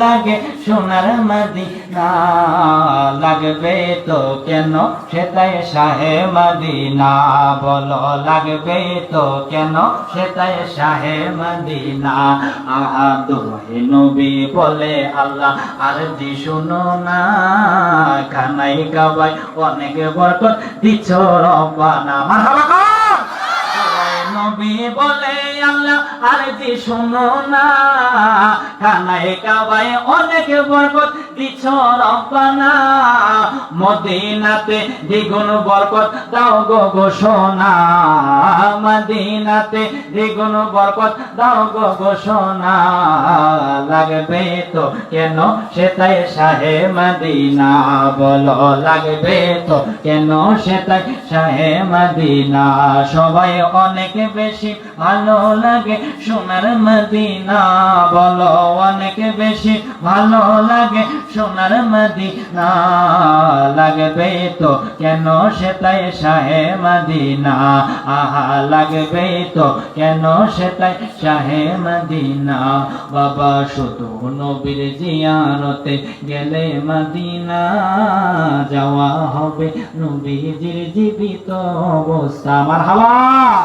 লাগে সোনার মদিনা। লাগবে তো কেন? সেটাই শাহে মদিনা। বলো, লাগবে তো কেন? সেটাই শাহে মদিনা। আহা দোহে নবী বলে আল্লাহ আর জি শুনো না। খানাই গাবাই অনেক বরকত দিছ রব্বানা। মারহাবা নবী বলে আল্লাহ আর জি শুনো না। কানাই কাবাই অনেক বরকত দিছ রব্বানা। মদিনাতে দ্বিগুণ বরকত দাও গো ঘোষণা। মদিনাতে দ্বিগুণ বরকত দাও গো ঘোষণা। লাগবে তো কেন সেটাই শাহে মদিনা? বলো, লাগবে তো কেন সেটাই শাহে মদিনা? সবাই অনেক বেশি ভালো লাগে সোনার মদিনা বলো অনেক বেশি ভালো লাগে। সোনার মদিনা লাগবে তো কেন সেটাই শাহে মদিনা? আহা, লাগবে তো কেন সেটাই শাহে মদিনা? বাবা, শুধু নবীর জিয়ারতে গেলে মদিনা যাওয়া হবে। নবীজির জীবিত অবস্থা। আমার হাওয়া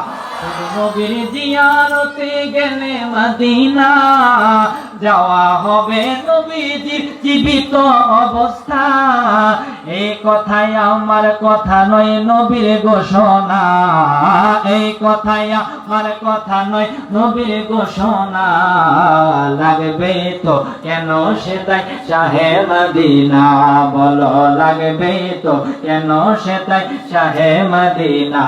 নবীর জিয়ারতে গেলে মদিনা। যাওয়া হবে নবীজির জীবিত অবস্থা। এই কথাই আমার কথা নয় নবীর ঘোষণা। এই কথাই আমার কথা নয় নবীর ঘোষণা। লাগবে তো কেন সেটাই শাহে মদিনা? বলো, লাগবে তো কেন সেটাই শাহে মদিনা?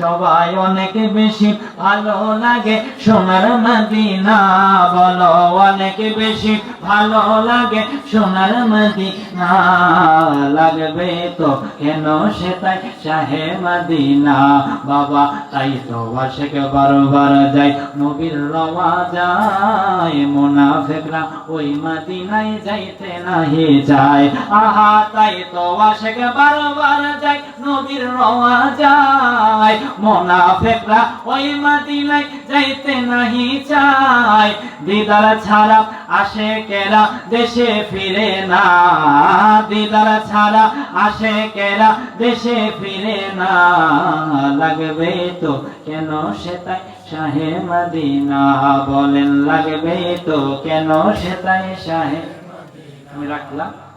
সবাই অনেক বেশি ভালো লাগে সোনার মদিনা। বলো, অনেক বেশি ভালো লাগে, সোনার মদিনা লাগবে তো কেন সেটাই শাহে মদিনা? বাবা, তাই তো আশেক বারবার যায়, নবীর রওয়া যায়, মুনাফিকরা ওই মদিনায় যাইতে নাহি যায়। আহা, তাই তো আশেক বারবার যায়, নবীর রওয়া যায়। মুনাফিকরা ওই মদিনায় যাইতে নাহি চায়। দিদার ছাড়া আসে কেরা, দেশে ফিরে না। দিদার ছাড়া আসে কেরা, দেশে ফিরে না। লাগবে তো কেন সেটাই শাহে মদিনা? বলেন, লাগবে তো কেন সেটাই শাহে আমি রাখলাম।